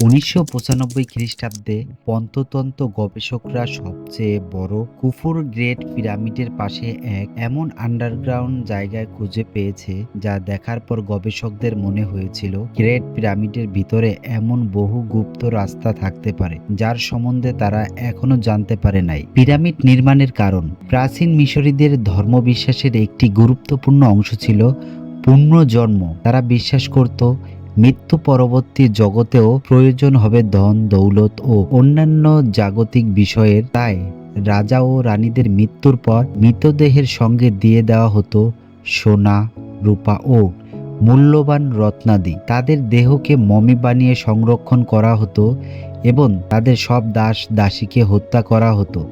উনিশশো পঁচানব্বই খ্রিস্টাব্দে পন্ততন্ত্র গবেষকরা সবচেয়ে বড় কুফুর গ্রেট পিরামিডের পাশে এক এমন আন্ডারগ্রাউন্ড জায়গায় খুঁজে পেয়েছে যা দেখার পর গবেষকদের মনে হয়েছিল গ্রেট পিরামিডের ভিতরে এমন বহু গুপ্ত রাস্তা থাকতে পারে, যার সম্বন্ধে তারা এখনও জানতে পারে নাই। পিরামিড নির্মাণের কারণ, প্রাচীন মিশরীদের ধর্মবিশ্বাসের একটি গুরুত্বপূর্ণ অংশ ছিল পুনর্জন্ম। তারা বিশ্বাস করত মৃত্যু পরবর্তী জগতেও প্রয়োজন হবে ধন, দৌলত ও অন্যান্য জাগতিক বিষয়ের। তাই রাজা ও রানীদের মৃত্যুর পর মৃতদেহের সঙ্গে দিয়ে দেওয়া হতো সোনা, রূপা ও মূল্যবান রত্নাদি। তাদের দেহকে মমি বানিয়ে সংরক্ষণ করা হতো এবং তাদের সব দাস দাসীকে হত্যা করা হতো,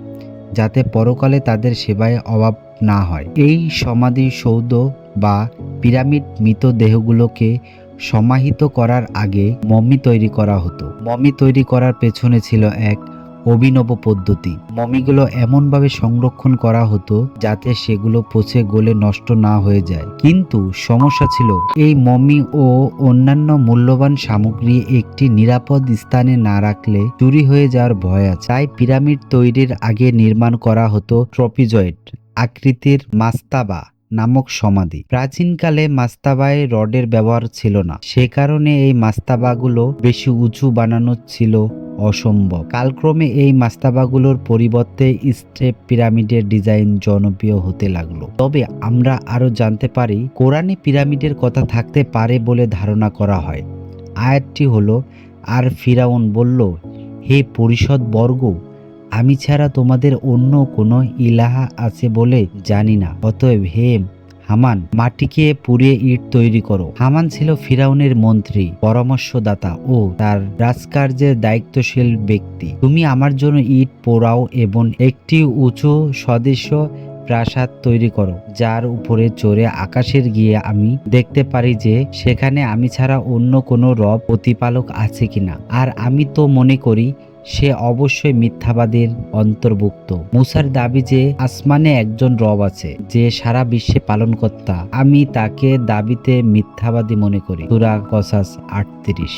যাতে পরকালে তাদের সেবায় অভাব না হয়। এই সমাধি সৌধ বা পিরামিড মৃতদেহগুলোকে সমাহিত করার আগে মমি তৈরি করা হতো। মমি তৈরি করার পেছনে ছিল এক অভিনব পদ্ধতি। মমিগুলো এমনভাবে সংরক্ষণ করা হতো যাতে সেগুলো পচে গলে নষ্ট না হয়ে যায়। কিন্তু সমস্যা ছিল, এই মমি ও অন্যান্য মূল্যবান সামগ্রী একটি নিরাপদ স্থানে না রাখলে চুরি হয়ে যাওয়ার ভয় আছে। তাই পিরামিড তৈরির আগে নির্মাণ করা হতো ট্রপিজয়েড আকৃতির মাস্তাবা। নামক সমাধি। প্রাচীনকালে মাস্তাবায় রডের ব্যবহার ছিল না। সে কারণে এই মাস্তাবাগুলো বেশি উঁচু বানানো ছিল অসম্ভব। কালক্রমে এই মাস্তাবাগুলোর পরিবর্তে স্টেপ পিরামিডের ডিজাইন জনপ্রিয় হতে লাগল। তবে আমরা আরও জানতে পারি, কোরআনে পিরামিডের কথা থাকতে পারে বলে ধারণা করা হয়। আয়াতটি হলো, আর ফিরাউন বলল, হে পরিষদ বর্গ আমি ছাড়া তোমাদের অন্য কোনো ইলাহা আছে বলে জানি না। অতএব হে হামান, মাটিকে পুড়িয়ে ইট তৈরি করো। হামান ছিল ফিরাউনের মন্ত্রী, পরামর্শদাতা ও তার রাজকার্যের দায়িত্বশীল ব্যক্তি। তুমি আমার জন্য ইট পোড়াও এবং একটি উঁচু সদৃশ্য প্রাসাদ তৈরি করো, যার উপরে চড়ে আকাশের গিয়ে আমি দেখতে পারি যে সেখানে আমি ছাড়া অন্য কোনো রব প্রতিপালক আছে কিনা। আর আমি তো মনে করি সে অবশ্যই মিথ্যাবাদের অন্তর্ভুক্ত। মুসার দাবি যে আসমানে একজন রব আছে, যে সারা বিশ্বে পালনকর্তা, আমি তাকে দাবিতে মিথ্যাবাদী মনে করি। সুরা কসাস আটত্রিশ।